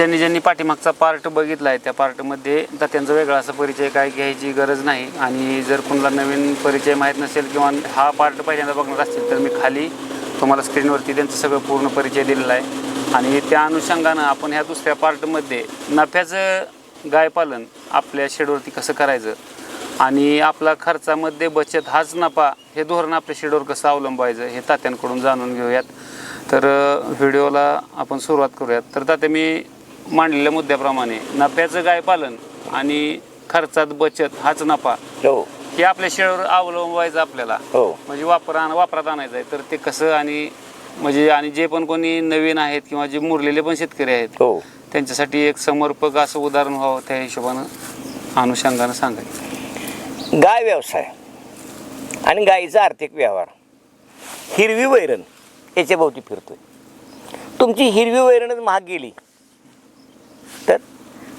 ज्यांनी ज्यांनी पाठीमागचा पार्ट बघितला आहे त्या पार्टमध्ये तर त्यांचा वेगळा असा परिचय काय घ्यायची गरज नाही. आणि जर कोणाला नवीन परिचय माहीत नसेल किंवा हा पार्ट पहिल्यांदा बघणार असतील तर मी खाली तुम्हाला स्क्रीनवरती त्यांचं सगळं पूर्ण परिचय दिलेला आहे. आणि त्या अनुषंगानं आपण ह्या दुसऱ्या पार्टमध्ये नफ्याचं गायपालन आपल्या शेडवरती कसं करायचं? आणि आपला खर्चामध्ये बचत हाच नफा हे धोरण आपल्या शेडवर कसं अवलंबायचं हे तात्यांकडून जाणून घेऊयात. तर व्हिडिओला आपण सुरुवात करूयात. तर तात्या मी मांडलेल्या मुद्द्याप्रमाणे नफ्याचं गायपालन आणि खर्चात बचत हाच नफा. हो. हे आपल्या शेडवर अवलंबायचं आपल्याला. हो. म्हणजे वापर वापरात आणायचं आहे. तर ते कसं आणि म्हणजे आणि जे पण कोणी नवीन आहेत किंवा जे मुरलेले पण शेतकरी आहेत हो. त्यांच्यासाठी एक समर्पक असं उदाहरण व्हावं त्या हिशोबानं अनुषंगानं सांगायचं. गाय व्यवसाय आणि गायीचा आर्थिक व्यवहार. हिरवी वैरण याच्या भोवती फिरतोय. तुमची हिरवी वैरणच महाग गेली. तर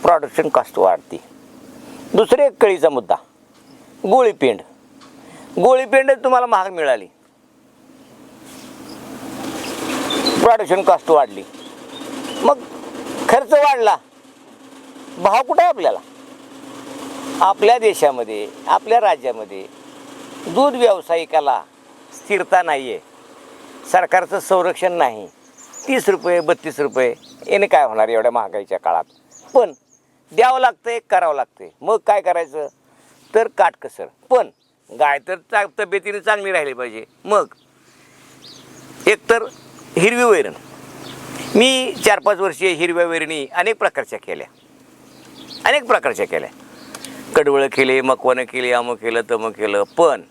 प्रॉडक्शन कॉस्ट वाढते. दुसरे एक कळीचा मुद्दा. गोळीपेंड. गोळीपेंड तुम्हाला महाग मिळाली. प्रॉडक्शन कॉस्ट वाढली. मग खर्च वाढला. भाव कुठं आहे आपल्याला? आपल्या देशामध्ये आपल्या राज्यामध्ये दूध व्यावसायिकाला स्थिरता नाही आहे सरकारचं संरक्षण नाही. तीस रुपये बत्तीस रुपये याने काय होणार एवढ्या महागाईच्या काळात? पण द्यावं लागतंय करावं लागतंय. मग काय करायचं? तर काटकसर पण गाय तर चा तब्येतीने चांगली राहिली पाहिजे. मग एकतर हिरवी वैरण. मी चार पाच वर्षे हिरव्या वैरणी अनेक प्रकारच्या केल्या. अनेक प्रकारच्या केल्या. कडवळं केले मकवानं केली अमं केलं तमं केलं. पण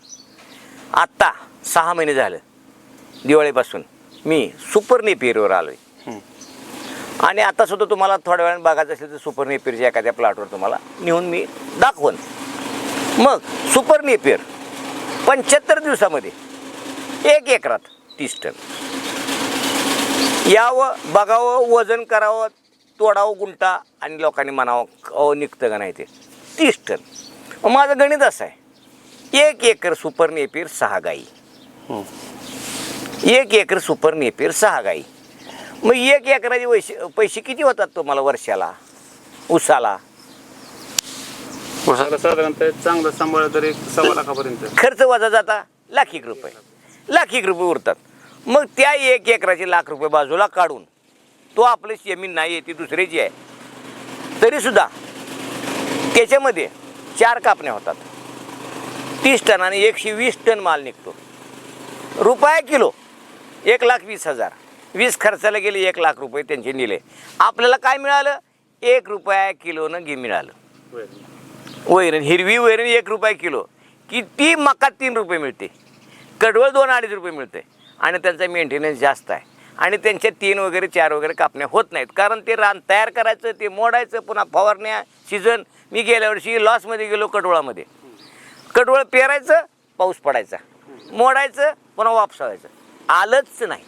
आत्ता सहा महिने झालं. दिवाळीपासून. मी सुपर नेपियरवर आलो आहे आणि आता सुद्धा तुम्हाला थोड्या वेळाने बघायचं असेल तर सुपर नेपियरच्या एखाद्या प्लॉटवर तुम्हाला नेऊन मी दाखवन. मग सुपर नेपियर पंच्याहत्तर दिवसामध्ये एक एकरात तीस टन. यावं बघावं वजन करावं तोडावं गुंटा आणि लोकांनी म्हणावं अहो निघतं का नाही ते. तीस टन. माझं गणित असं आहे. एक एकर सुपर नेपियर सहा गाई एक एकर सुपर नेपियर सहा गाई. मग एक एकराचे पैसे पैसे किती होतात तुम्हाला वर्षाला? उसाला? उसाला साधारणतः चांगलं सांभाळलं तर एक सव्वा लाखापर्यंत. खर्च वजा जाता लाख एक रुपये. लाख एक रुपये उरतात. मग त्या एक एकराचे लाख रुपये बाजूला काढून तो आपली जमीन नाही आहे ती दुसऱ्याची आहे. तरीसुद्धा त्याच्यामध्ये चार कापण्या होतात. तीस टन आणि एकशे वीस टन माल निघतो. रुपया किलो. एक लाख वीस हजार. वीस खर्चाला गेले एक लाख रुपये त्यांचे नेले. आपल्याला काय मिळालं? एक रुपया किलोनं घे मिळालं. वैरण हिरवी वैरण एक रुपये किलो. किती मका तीन रुपये मिळते. कडवळ दोन अडीच रुपये मिळते. आणि त्यांचा मेंटेनन्स जास्त आहे. आणि त्यांच्या तीन वगैरे चार वगैरे कापण्या होत नाहीत. कारण ते रान तयार करायचं ते मोडायचं पुन्हा फवारण्या सीझन मी गेल्या वर्षी लॉसमध्ये गेलो कडवळामध्ये. कडवळ पेरायचं पाऊस पडायचा. मोडायचं पुन्हा वापसावायचं आलंच नाही.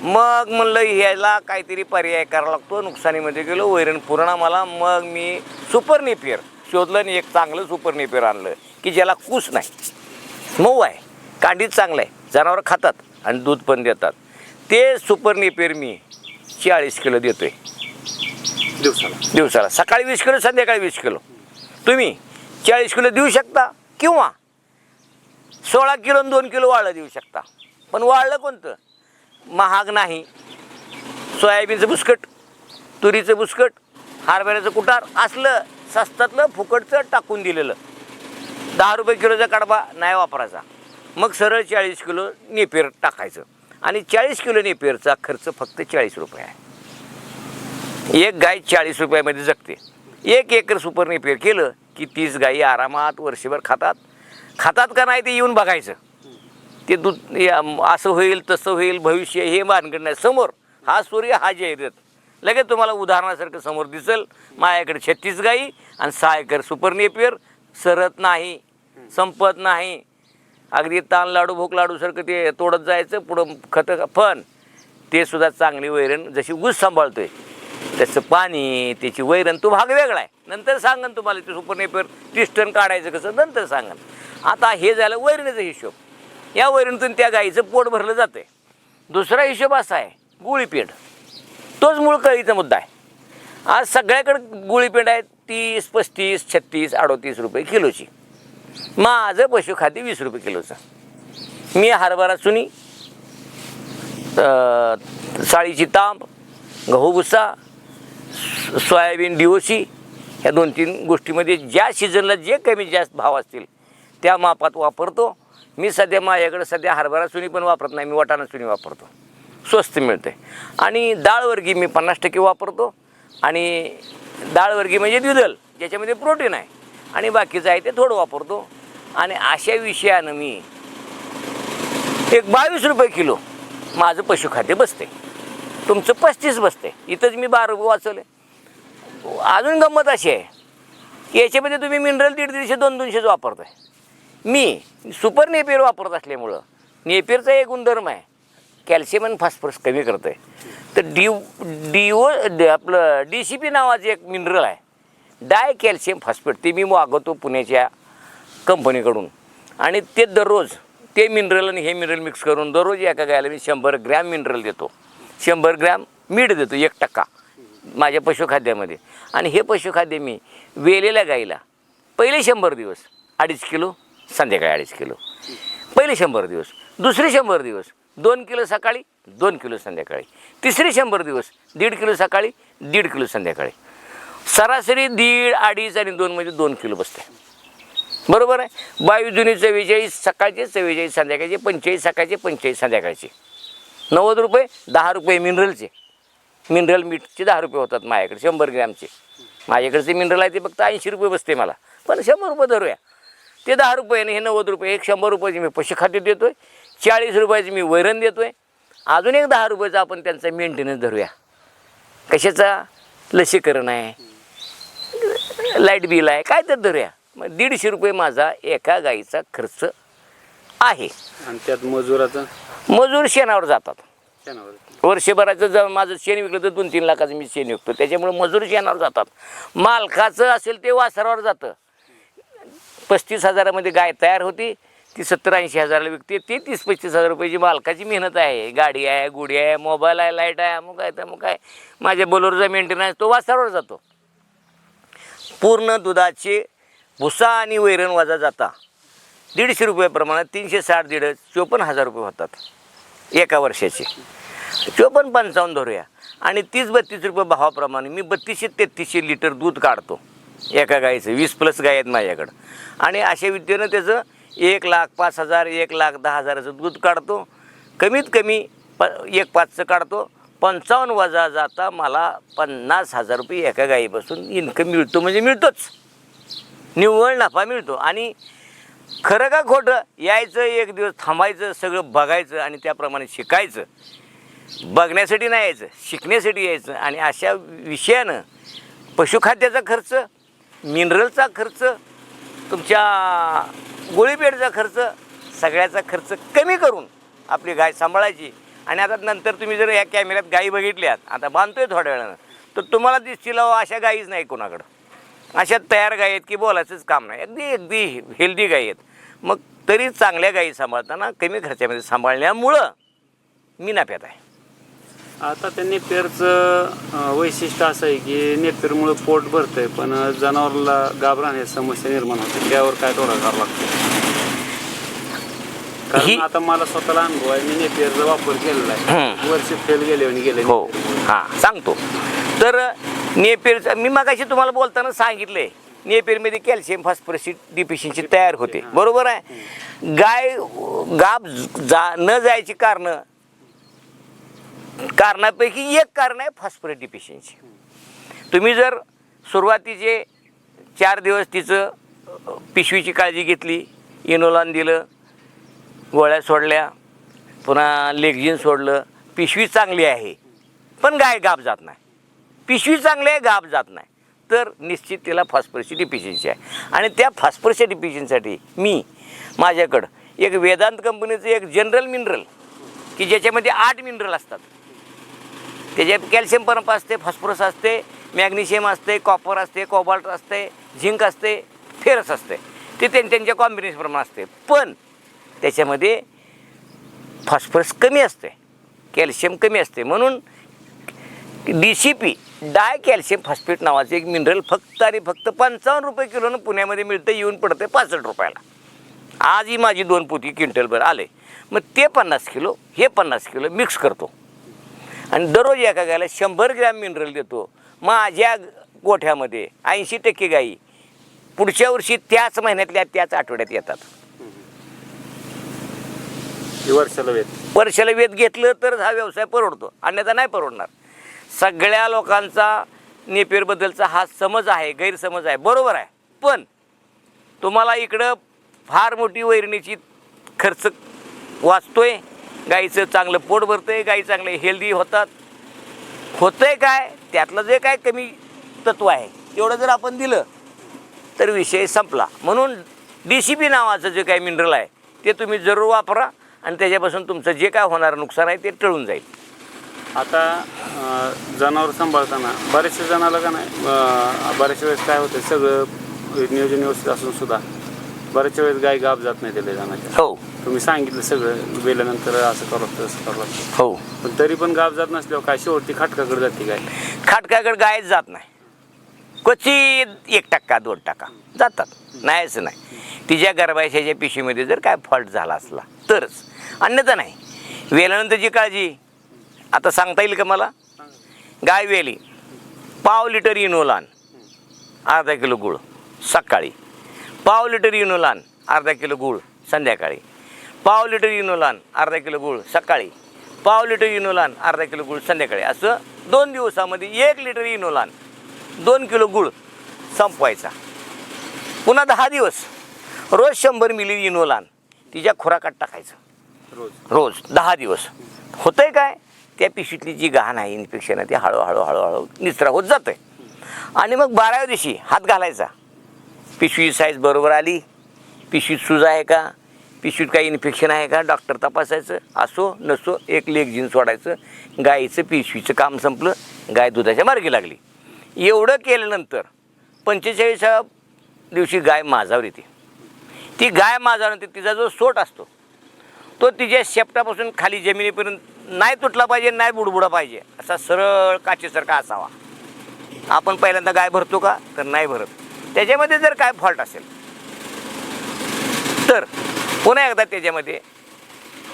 मग म्हणलं ह्याला काहीतरी पर्याय करावा लागतो नुकसानीमध्ये गेलो वैरण पूर्ण मला मग मी सुपर नेपियर शोधलं आणि एक चांगलं सुपर नेपियर आणलं की ज्याला कूस नाही. मऊ आहे कांडीत चांगलं आहे जनावरं खातात आणि दूध पण देतात. ते सुपर नेपियर मी चाळीस किलो देतोय. दिवसाला. दिवसाला. सकाळी वीस किलो संध्याकाळी वीस किलो. तुम्ही चाळीस किलो देऊ शकता किंवा सोळा किलो दोन किलो वाळलं देऊ शकता. पण वाळलं कोणतं? महाग नाही. सोयाबीनचं बुसकट तुरीचं बुसकट हरभऱ्याचं कुटार असलं स्वस्तातलं फुकटचं टाकून दिलेलं. दहा रुपये किलोचा कडबा नाही वापरायचा. मग सरळ चाळीस किलो नेपेर टाकायचं. आणि चाळीस किलो नेपेरचा खर्च फक्त चाळीस रुपये आहे. एक गाय चाळीस रुपयामध्ये जगते. एक एकर सुपर नेपेर केलं की तीस गायी आरामात वर्षभर खातात. खातात का नाही ते येऊन बघायचं. ते दूध या- असं होईल तसं होईल भविष्य हे भानगड नाही समोर हा सूर्य हा जयरथ लगेच तुम्हाला उदाहरणासारखं समोर दिसेल माझ्याकडे छत्तीस गाई आणि सहा एकर सुपरनेपियर सरत नाही संपत नाही. अगदी ताण लाडू भूक लाडूसारखं ते तोडत जायचं पुढं खतं पण ते सुद्धा चांगली वैरण जशी ऊस सांभाळतोय त्याचं पाणी त्याची वैरण तो भाग वेगळा आहे. नंतर सांगन तुम्हाला ते सुपरनेपियर तीस टन काढायचं कसं नंतर सांगन. आता हे झालं वैरणीचा हिशोब. या वैरणीतून त्या गाईचं पोट भरलं जातं दुसरा हिशोब असा आहे गुळीपेंड तोच मूळ कळीचा मुद्दा आहे. आज सगळ्याकडे गुळीपेंड आहे तीस पस्तीस छत्तीस अडोतीस रुपये किलोची. माझं पशुखाद्य वीस रुपये किलोचं. मी हरभरा चुनी साळीची तांब गहू भुसा सोयाबीन डिओसी ह्या दोन तीन गोष्टीमध्ये ज्या सीझनला जे कमी जास्त भाव असतील त्या मापात वापरतो. मी सध्या माझ्याकडे सध्या हरभरा चुनी पण वापरत नाही मी वाटाणा चुनी वापरतो. स्वस्त मिळते. आणि डाळवर्गी मी पन्नास टक्के वापरतो. आणि डाळवर्गी म्हणजे द्विदल ज्याच्यामध्ये प्रोटीन आहे. आणि बाकीचं आहे ते थोडं वापरतो. आणि अशा विषयानं मी एक बावीस रुपये किलो माझं पशुखाद्य बसते. तुमचं पस्तीस बसते. इथंच मी बारा रुपये वाचवले. अजून गंमत अशी आहे. की याच्यामध्ये तुम्ही मिनरल दीड दीडशे दोन दोनशेच वापरताय. मी सुपर नेपियर वापरत असल्यामुळं नेपियरचा एक गुणधर्म आहे कॅल्शियम आणि फॉस्फरस कमी करतं आहे तर डी डीओ आपलं डी सी पी नावाचं एक मिनरल आहे. डाय कॅल्शियम फॉस्फेट ते मी मागवतो पुण्याच्या कंपनीकडून. आणि ते दररोज ते मिनरल आणि हे मिनरल मिक्स करून दररोज एका गायला मी शंभर ग्रॅम मिनरल देतो. शंभर ग्रॅम मीठ देतो एक टक्का माझ्या पशुखाद्यामध्ये. आणि हे पशुखाद्य मी वेलेल्या गाईला पहिले शंभर दिवस अडीच किलो संध्याकाळी अडीच किलो. पहिले शंभर दिवस दुसरे शंभर दिवस दोन किलो सकाळी दोन किलो संध्याकाळी. तिसरे शंभर दिवस दीड किलो सकाळी दीड किलो संध्याकाळी. सरासरी दीड अडीच आणि दोन म्हणजे दोन किलो बसते. बरोबर आहे? बावीस जुनी चव्वेचाळीस सकाळचे चव्वेचाळीस संध्याकाळचे पंचेचाळीस सकाळचे पंचेचाळीस संध्याकाळचे. नव्वद रुपये दहा रुपये मिनरलचे. मिनरल मीठचे दहा रुपये होतात माझ्याकडे शंभर ग्रॅमचे. माझ्याकडचे मिनरल आहे ते फक्त ऐंशी रुपये बसते मला. पण शंभर रुपये धरूया. ते दहा रुपये आणि हे नव्वद रुपये एक शंभर रुपयाचे मी पशुखाद्य देतो आहे चाळीस रुपयाचे मी वैरण देतो आहे अजून एक दहा रुपयाचा आपण त्यांचा मेंटेनन्स धरूया. कशाचा? लसीकरण आहे. लाइट बिल आहे. काय तर धरूया. मग दीडशे रुपये माझा एका गाईचा खर्च आहे. आणि त्यात मजुराचं? मजूर शेणावर जातात. शेणावर. वर्षभराचं जर माझं शेण विकलं तर दोन तीन लाखाचं मी शेण विकतो. त्याच्यामुळे मजूर शेणावर जातात. मालकाचं असेल ते वासरावर जातं. पस्तीस हजारामध्ये गाय तयार होती. ती सत्तर ऐंशी हजाराला विकते. ते तीस पस्तीस हजार रुपयाची मालकाची मेहनत आहे. गाडी आहे गुडी आहे मोबाईल आहे लाइट आहे अमुक आहे तर मग काय माझ्या बोलोरचा मेंटेनन्स तो वासरावर जातो. पूर्ण दुधाचे भुसा आणि वैरण वजा जाता. दीडशे रुपयाप्रमाणे तीनशे साठ दीड चोपन्न हजार रुपये होतात. एका वर्षाचे. चोपन्न पंचावन्न धरूया. आणि तीस बत्तीस रुपये भावाप्रमाणे मी बत्तीसशे तेहतीसशे लिटर दूध काढतो. एका गाईचं वीस प्लस गाय आहेत माझ्याकडं. आणि अशा विद्येनं त्याचं एक लाख पाच हजार एक लाख दहा हजाराचं दूध काढतो. कमीत कमी प एक पाचचं काढतो. पंचावन्न वजा जाता मला पन्नास हजार रुपये एका गाईपासून इन्कम मिळतो म्हणजे मिळतोच. निव्वळ नफा मिळतो. आणि खरं का खोटं? यायचं एक दिवस थांबायचं सगळं बघायचं आणि त्याप्रमाणे शिकायचं. बघण्यासाठी नाही यायचं शिकण्यासाठी यायचं. आणि अशा विषयानं पशुखाद्याचा खर्च मिनरलचा खर्च तुमच्या गोळीपेडचा खर्च सगळ्याचा खर्च कमी करून आपली गाय सांभाळायची. आणि आता नंतर तुम्ही जर या कॅमेऱ्यात गायी बघितल्यात आता बांधतोय थोड्या वेळानं तर तुम्हाला दिसतील अशा गायीच नाही कोणाकडं. अशा तयार गायी आहेत की बोलायचंच काम नाही. अगदी अगदी हेल्दी गायी आहेत. मग तरी चांगल्या गायी सांभाळताना कमी खर्चामध्ये सांभाळण्यामुळं मी नफ्यात आहे. आता त्या नेपेरचं अं, वैशिष्ट्य असं आहे की नेपेरमुळे पोट भरतंय पण अं, जनावराला गाभरान हे समस्या निर्माण होते. त्यावर काय तोडा करावा लागतो? कारण आता मला स्वतःला अनुभव आहे मी नेपेरचा वापर केलेला आहे. वर्ष फेल गेले आणि गेले हो. हां सांगतो. तर नेपेरचं मी मगाशी तुम्हाला बोलताना सांगितलंय नेपेरमध्ये कॅल्शियम फॉस्फरसची डिफिशियन्सी तयार होते. बरोबर आहे? गाय गाब जा न जायची कारणं कारणापैकी एक कारण आहे फॉस्फरस डिफिशियन्सी तुम्ही जर सुरुवातीचे चार दिवस तिचं पिशवीची काळजी घेतली इनोलान दिलं गोळ्या सोडल्या पुन्हा लेगजिन सोडलं पिशवी चांगली आहे पण गाय गाप जात नाही. पिशवी चांगली आहे गाप जात नाही. तर निश्चित तिला फॉस्फरसची डिफिशियन्सी आहे. आणि त्या फॉस्फरसच्या डिफिशियन्सीसाठी मी माझ्याकडं एक वेदांत कंपनीचं एक जनरल मिनरल की ज्याच्यामध्ये आठ मिनरल असतात. त्याच्यात कॅल्शियम पण असते फॉस्फरस असते मॅग्नेशियम असते कॉपर असते कोबाल्ट असते झिंक असते फेरस असते. ते त्यां त्यांच्या कॉम्बिनेशनप्रमाणे असते. पण त्याच्यामध्ये फॉस्फरस कमी असते कॅल्शियम कमी असते. म्हणून D C P dicalcium phosphate नावाचं एक मिनरल फक्त आणि फक्त पंचावन्न रुपये किलोनं पुण्यामध्ये मिळतं येऊन पडतं पासष्ट रुपयाला. आज ही माझी दोन पोती क्विंटलभर आले. मग ते पन्नास किलो हे पन्नास किलो मिक्स करतो. आणि दररोज एका गायला शंभर ग्रॅम मिनरल देतो. माझ्या गोठ्यामध्ये ऐंशी टक्के गायी पुढच्या वर्षी त्याच महिन्यातल्या त्याच आठवड्यात येतात. वर्षाला वर्षाला वेध घेतलं तर हा व्यवसाय परवडतो. अन्यथा नाही परवडणार. सगळ्या लोकांचा नेपेरबद्दलचा हा समज आहे गैरसमज आहे. बरोबर आहे. पण तुम्हाला इकडं फार मोठी वैरणीची खर्च वाचतोय. गाईचं चांगलं पोट भरतंय गाई चांगले हेल्दी होतात. होतंय काय? त्यातलं जे काय कमी तत्व आहे तेवढं जर आपण दिलं तर विषय संपला. म्हणून डी सी पी नावाचं जे काही मिनरल आहे ते तुम्ही जरूर वापरा आणि त्याच्यापासून तुमचं जे काय होणारं नुकसान आहे ते टळून जाईल. आता जनावर सांभाळताना बरेचशा जणाला का नाही बऱ्याचशा वेळेस काय होतं सगळं नियोजन व्यवस्थित असून सुद्धा बऱ्याचशा वेळेस गाय गाप जात नाही त्याला जाण्याच्या हो. तुम्ही सांगितलं सगळं गेल्यानंतर असं करावं लागतं असं करावं लागतं. हो. पण तरी पण गाप जात नसल्यावर काय शेवटी खाटकाकडे जाते काय? खाटकाकडे गायच जात नाही. क्वचित एक टक्का दोन टक्का जातात. नाहीच नाही. तिच्या गर्भाशयाच्या पिशवीमध्ये जर काय फॉल्ट झाला असला तरच. अन्यथा नाही. वेल्यानंतरची काळजी. आता सांगता येईल का मला? गाय वेली. पाव लिटर इनोलान. अर्धा किलो गुळ. सकाळी. पाव लिटर इनोलान. अर्धा किलो गुळ. संध्याकाळी. पाव लिटर इनोलान अर्धा किलो गुळ सकाळी. पाव लिटर इनोलान अर्धा किलो गुळ संध्याकाळी. असं दोन दिवसामध्ये एक लिटर इनोलान दोन किलो गुळ संपवायचा. पुन्हा दहा दिवस. रोज शंभर मिली इनोलान तिच्या खुराकात टाकायचं. रोज. रोज दहा दिवस. होतंय काय? त्या पिशवीतली जी घाण आहे इन्फेक्शन आहे ते हळूहळू हळूहळू निचरा होत जातं आणि मग बाराव्या दिवशी हात घालायचा. पिशवी साईज बरोबर आली. पिशवीत सूज आहे का? पिशवीत काही इन्फेक्शन आहे का? डॉक्टर तपासायचं. असो नसो एक लेग जीन सोडायचं. गाईचं पिशवीचं काम संपलं. गाय दुधाच्या मार्गी लागली. एवढं केल्यानंतर पंचेचाळीसा दिवशी गाय माझावर येते. ती गाय माझावर तिचा जो सोट असतो तो तिच्या शेपटापासून खाली जमिनीपर्यंत नाही तुटला पाहिजे नाही बुडबुडा पाहिजे असा सरळ काचेसारखा असावा. आपण पहिल्यांदा गाय भरतो का? तर नाही भरत. त्याच्यामध्ये जर काय फॉल्ट असेल तर पुन्हा एकदा त्याच्यामध्ये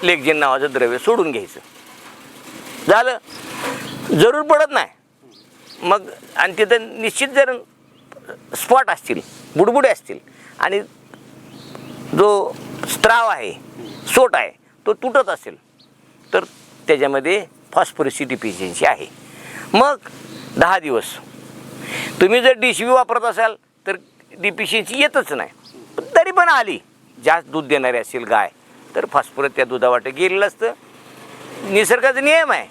लेगजिन नावाचं द्रव्य सोडून घ्यायचं. झालं? जरूर पडत नाही. मग आणि तिथं निश्चित जर स्पॉट असतील बुडबुडे असतील आणि जो स्त्राव आहे सोट आहे तो तुटत असेल तर त्याच्यामध्ये फॉस्फरसची डिफिशियन्सी आहे. मग दहा दिवस. तुम्ही जर डी सी वापरत असाल तर डिफिशियन्सी येतच नाही. तरी पण आली. जास्त दूध देणारी असेल गाय तर फॉस्फरस त्या दुधावाटे गेलेलं असतं. निसर्गाचा नियम आहे.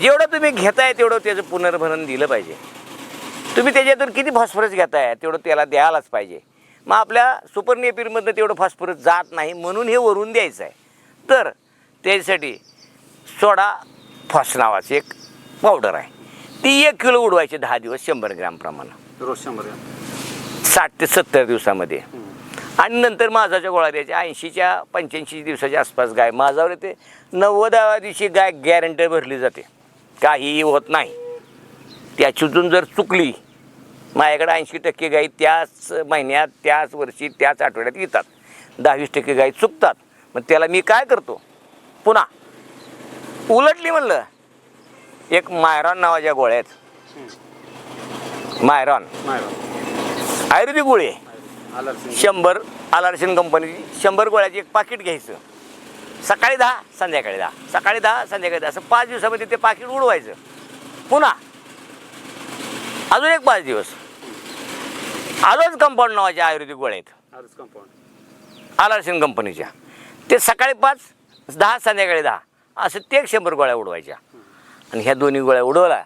जेवढं तुम्ही घेताय तेवढं त्याचं पुनर्भरण दिलं पाहिजे. तुम्ही त्याच्यातून किती फॉस्फरस घेताय तेवढं त्याला द्यायलाच पाहिजे. मग आपल्या सुपर नेपीरमधनं तेवढं फॉस्फरस जात नाही म्हणून हे वरून द्यायचं आहे. तर त्यासाठी सोडा फॉस नावाची एक पावडर आहे. ती एक किलो उडवायची दहा दिवस शंभर ग्रॅम प्रमाणात. रोज शंभर ग्रॅम. साठ ते सत्तर दिवसामध्ये. आणि नंतर माझाच्या गोळा द्यायच्या. ऐंशीच्या पंच्याऐंशी दिवसाच्या आसपास गाय माझावर येते. नव्वदाव्या दिवशी गाय गॅरंटी भरली जाते. काहीही होत नाही. त्याच्यातून जर चुकली माझ्याकडे ऐंशी टक्के गाई त्याच महिन्यात त्याच वर्षी त्याच आठवड्यात येतात. दहावीस टक्के गाई चुकतात. मग त्याला मी काय करतो? पुन्हा उलटली म्हणलं एक मायरॉन नावाच्या गोळ्यात मायरॉन नाही आयुर्वेदिक गोळी शंभर आलारशन कंपनीची शंभर गोळ्याची एक पाकिट घ्यायचं. सकाळी दहा संध्याकाळी दहा. सकाळी दहा संध्याकाळी दहा. असं पाच दिवसामध्ये ते पाकिट उडवायचं. पुन्हा. अजून एक पाच दिवस. आलोच कंपाऊंड नावाच्या आयुर्वेदिक गोळ्या आहेत कंपाऊंड. आलारशन कंपनीच्या. ते सकाळी पाच दहा संध्याकाळी दहा. असं ते एक शंभर गोळ्या उडवायच्या. आणि ह्या दोन्ही गोळ्या उडवल्या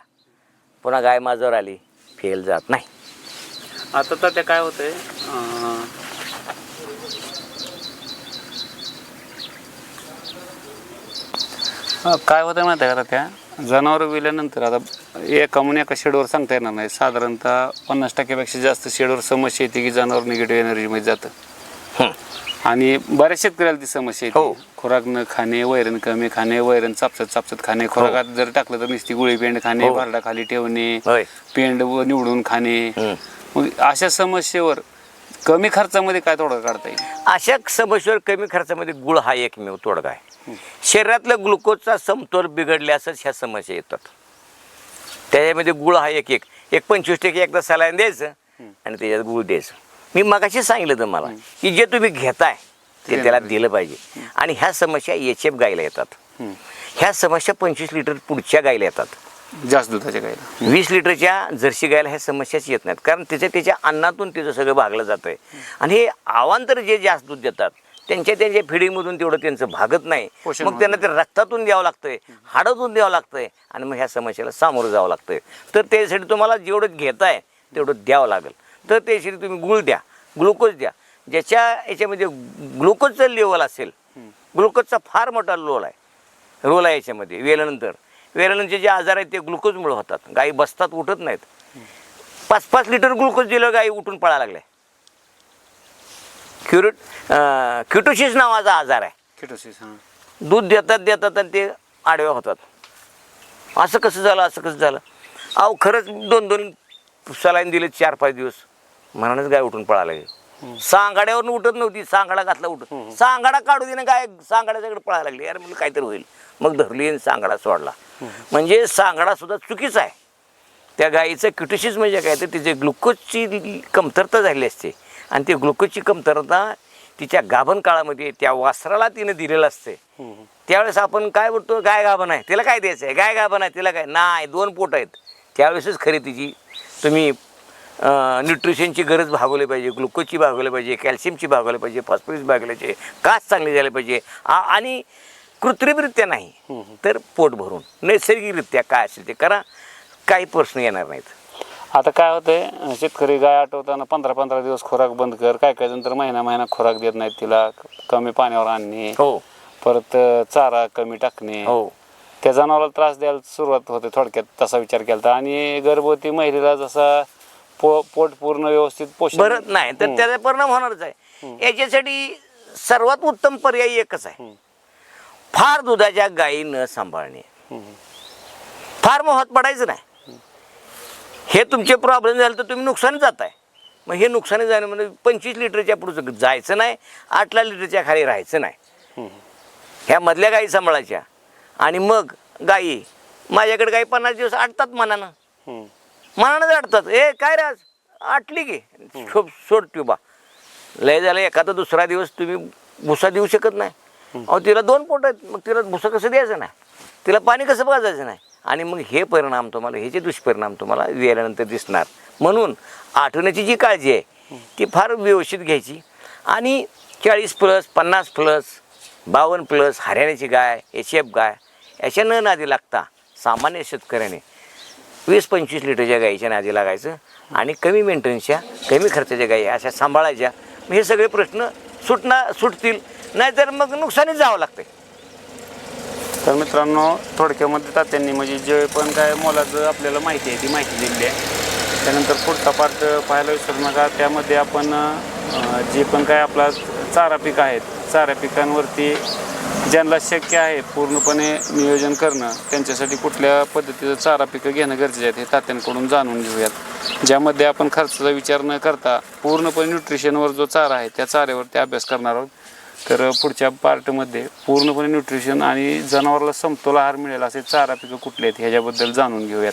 पुन्हा गाय माझ्यावर आली. फेल जात नाही. आता तर ते काय अं, काय होतं माहिती आहे का त्या जनावर विल्यानंतर आता एका म्हणून एका शेडवर सांगता येणार नाही साधारणतः पन्नास टक्क्यापेक्षा जास्त शेडवर समस्या येते की जनावर निगेटिव्ह एनर्जीमध्ये जातं हं. आणि बऱ्याच शेतकऱ्याला ती समस्या हो. येते खुराक न खाणे वैरण कमी खाणे वैरण चापसत चापसत खाणे खुराकात जर टाकलं तर नुसती गुळी पेंड खाणे हो. भारडा खाली ठेवणे पेंड व निवडून खाणे. मग अशा समस्येवर कमी खर्चामध्ये काय तोडगा काढता येईल? अशा समस्येवर कमी खर्चामध्ये गुळ हा एकमेव तोडगा आहे. शरीरातल्या ग्लुकोजचा समतोल बिघडल्यासच ह्या समस्या येतात. त्याच्यामध्ये गुळ हा एक एक एक पंचवीस टक्के एकदा सलाईन द्यायचं आणि त्याच्यात गुळ द्यायचं. मी मगाशी सांगितलं तुम्हाला की जे तुम्ही घेताय ते त्याला दिलं पाहिजे. आणि ह्या समस्या एच एफ गायला येतात. ह्या समस्या पंचवीस लिटर पुढच्या गायला येतात. जास्त दुधाच्या गायला. वीस लिटरच्या जर्सी गायला ह्या समस्याच येत नाहीत. कारण त्याच्या त्याच्या अन्नातून तिचं सगळं भागलं जातं आहे आणि हे आवांतर जे जास्त दूध देतात त्यांच्या त्यांच्या फिडिंगमधून तेवढं त्यांचं भागत नाही. पोषण मग त्यांना ते रक्तातून द्यावं लागतंय हाडातून द्यावं लागतंय आणि मग ह्या समस्येला सामोरं जावं लागतंय. तर त्यासाठी तुम्हाला जेवढं घेताय तेवढं द्यावं लागेल. तर त्यासाठी तुम्ही गुळ द्या ग्लुकोज द्या. ज्याच्या याच्यामध्ये ग्लुकोजचं लेवल असेल ग्लुकोजचा फार मोठा रोल आहे. रोल आहे याच्यामध्ये वेल्यानंतर वेल्यानंतर जे आजार आहेत ते ग्लुकोजमुळे होतात. गायी बसतात उठत नाहीत. पाच पाच लिटर ग्लुकोज दिलं गायी उठून पळायला लागल्या क्युरिट क्युटोसिस नावाचा आजार आहे. किटोसिस हां. दूध देतात देतात आणि ते आडव्या होतात. असं कसं झालं असं कसं झालं? अहो खरंच दोन दोन सलाईन दिले चार पाच दिवस. मनानच गाय उठून पळायला लागली. सांगाड्यावरून उठत नव्हती सांगाडा घातला उठत. सांगाडा काढू दे ना गाय सांगाड्याच्याकडे पळायला लागली. यार म्हणजे काहीतरी होईल. मग धरली आणि सांगाडा सोडला. म्हणजे सांगाडा सुद्धा चुकीचा आहे. त्या गायीचं किटोसिस म्हणजे काय तर तिचे ग्लुकोजची कमतरता झाली असते. आणि ते ग्लुकोजची कमतरता तिच्या गाभण काळामध्ये त्या वासराला तिने दिलेलं असते. त्यावेळेस आपण काय बोलतो? गाय गाभण आहे. तिला काय द्यायचं आहे? गाय गाभण आहे. तिला काय? नाही दोन पोट आहेत. त्यावेळेसच खरी तिची. तुम्ही न्यूट्रिशनची गरज भागवली पाहिजे ग्लुकोजची भागवली पाहिजे कॅल्शियमची भागवली पाहिजे फॉस्फरस भागवली पाहिजे कास चांगली झाली पाहिजे. आ- आणि कृत्रिमरित्या नाही तर पोट भरून. नैसर्गिकरित्या काय असेल ते करा काही प्रश्न येणार नाहीत. आता काय होतंय शेतकरी गाय आठवताना पंधरा पंधरा दिवस खुराक बंद कर काय काय जण तर महिना महिना खुराक देत नाहीत तिला कमी पाण्यावर आणणे हो. परत चारा कमी टाकणे. हो. त्या जनावराला त्रास द्यायला सुरुवात होते थोडक्यात तसा विचार केला. आणि गर्भवती महिलेला जसा पो पोट पूर्ण व्यवस्थित पोषण भरत नाही. तर त्याचा परिणाम होणारच आहे. याच्यासाठी सर्वात उत्तम पर्याय एकच आहे. फार दुधाच्या गायी न सांभाळणे. हम्म. फार मोहात पडायचं नाही. हे तुमचे प्रॉब्लेम झाले तर तुम्ही नुकसानी जाताय. मग हे नुकसानी जाणं म्हणजे पंचवीस लिटरच्या पुढचं जायचं नाही आठला लिटरच्या खाली राहायचं नाही. हम्म. ह्या मधल्या गायी सांभाळायच्या. आणि मग गायी माझ्याकडे गायी पन्नास दिवस आटतात मनानं. हम्म. मनानंच आटतात ए काय राज आटली की. सोड सोड ट्युबा. लय झालं एखादा दुसरा दिवस तुम्ही भुसा देऊ शकत नाही. अहो तिला दोन पोट आहेत. मग तिला भुसा कसं द्यायचं नाही? तिला पाणी कसं बघायचं नाही? आणि मग हे परिणाम तुम्हाला हे जे दुष्परिणाम तुम्हाला वेळानंतर दिसणार. म्हणून आठवण्याची जी काळजी आहे ती फार व्यवस्थित घ्यायची. आणि चाळीस प्लस पन्नास प्लस बावन्न प्लस हरियाणाची गाय एफ गाय याच्या न नादी लागता सामान्य शेतकऱ्याने वीस पंचवीस लिटरच्या गाईच्या नादी लागायचं आणि कमी मेंटेनन्सच्या कमी खर्चाच्या गाई अशा सांभाळायच्या. हे सगळे प्रश्न सुटणार सुटतील नाहीतर मग नुकसानीच जावं लागतंय. तर मित्रांनो थोडक्यामध्ये तात्यांनी म्हणजे जे पण काय मोलाचं आपल्याला माहिती आहे ती माहिती दिलेली आहे. त्यानंतर पुढचा पार्ट पाहायला विसरू नका. त्यामध्ये आपण जे पण काय आपला चारा पीक आहेत चारा पिकांवरती ज्यांना शक्य आहे पूर्णपणे नियोजन करणं त्यांच्यासाठी कुठल्या पद्धतीचं चारा पिकं घेणं गरजेचं आहे हे तात्यांकडून जाणून घेऊयात. ज्यामध्ये आपण खर्चाचा विचार न करता पूर्णपणे न्यूट्रिशनवर जो चारा आहे त्या चाऱ्यावरती अभ्यास करणार आहोत. तर पुढच्या पार्टमध्ये पूर्णपणे न्यूट्रिशन आणि जनावराला समतोल आहार मिळेल असे चारा पिकं कुठले आहेत ह्याच्याबद्दल जाणून घेऊयात.